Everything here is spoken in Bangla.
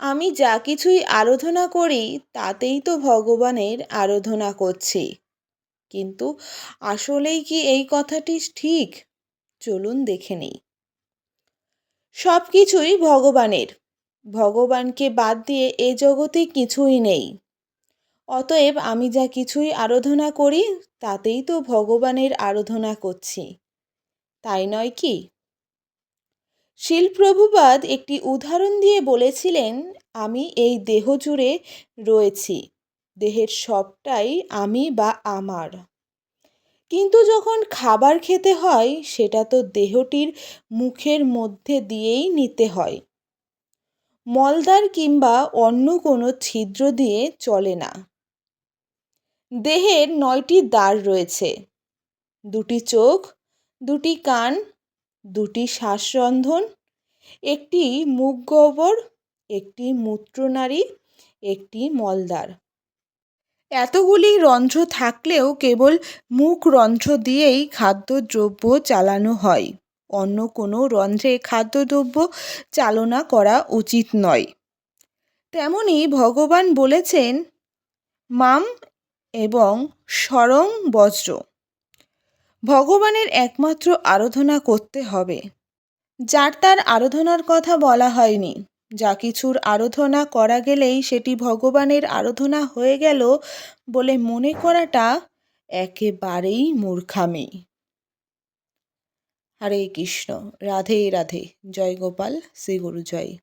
আমি যা কিছুই আরাধনা করি, তাতেই তো ভগবানের আরাধনা করছি। কিন্তু আসলেই কি এই কথাটি ঠিক? চলুন দেখে নেই। সব কিছুই ভগবানের। ভগবানকে বাদ দিয়ে এ জগতে কিছুই নেই। অতএব আমি যা কিছুই আরাধনা করি, তাতেই তো ভগবানের আরাধনা করছি। তাই নয় কি? শিলপ্রভুপাদ একটি উদাহরণ দিয়ে বলেছিলেন, আমি এই দেহ জুড়ে রয়েছি, দেহের সবটাই আমি বা আমার। কিন্তু যখন খাবার খেতে হয়, সেটা তো দেহটির মুখের মধ্যে দিয়েই নিতে হয়। মলদার কিংবা অন্য কোনো ছিদ্র দিয়ে চলে না। দেহের নয়টি দ্বার রয়েছে, দুটি চোখ, দুটি কান দুটি শ্বাসরন্ধন, একটি মুখ গহ্বর একটি মূত্রনালী একটি মলদ্বার। এতগুলি রন্ধ্র থাকলেও কেবল মুখ রন্ধ্র দিয়েই খাদ্যদ্রব্য চালানো হয়। অন্য কোনো রন্ধ্রে খাদ্যদ্রব্য চালনা করা উচিত নয়। তেমনি ভগবান বলেছেন, মাম এবং স্বরং বজ্র। ভগবানের একমাত্র আরাধনা করতে হবে। যার তার আরাধনার কথা বলা হয়নি। যা কিছুর আরাধনা করা গেলেই সেটি ভগবানের আরাধনা হয়ে গেল বলে মনে করাটা একেবারেই মূর্খামি। হরে কৃষ্ণ, রাধে রাধে, জয় গোপাল, শ্রী গুরু জয়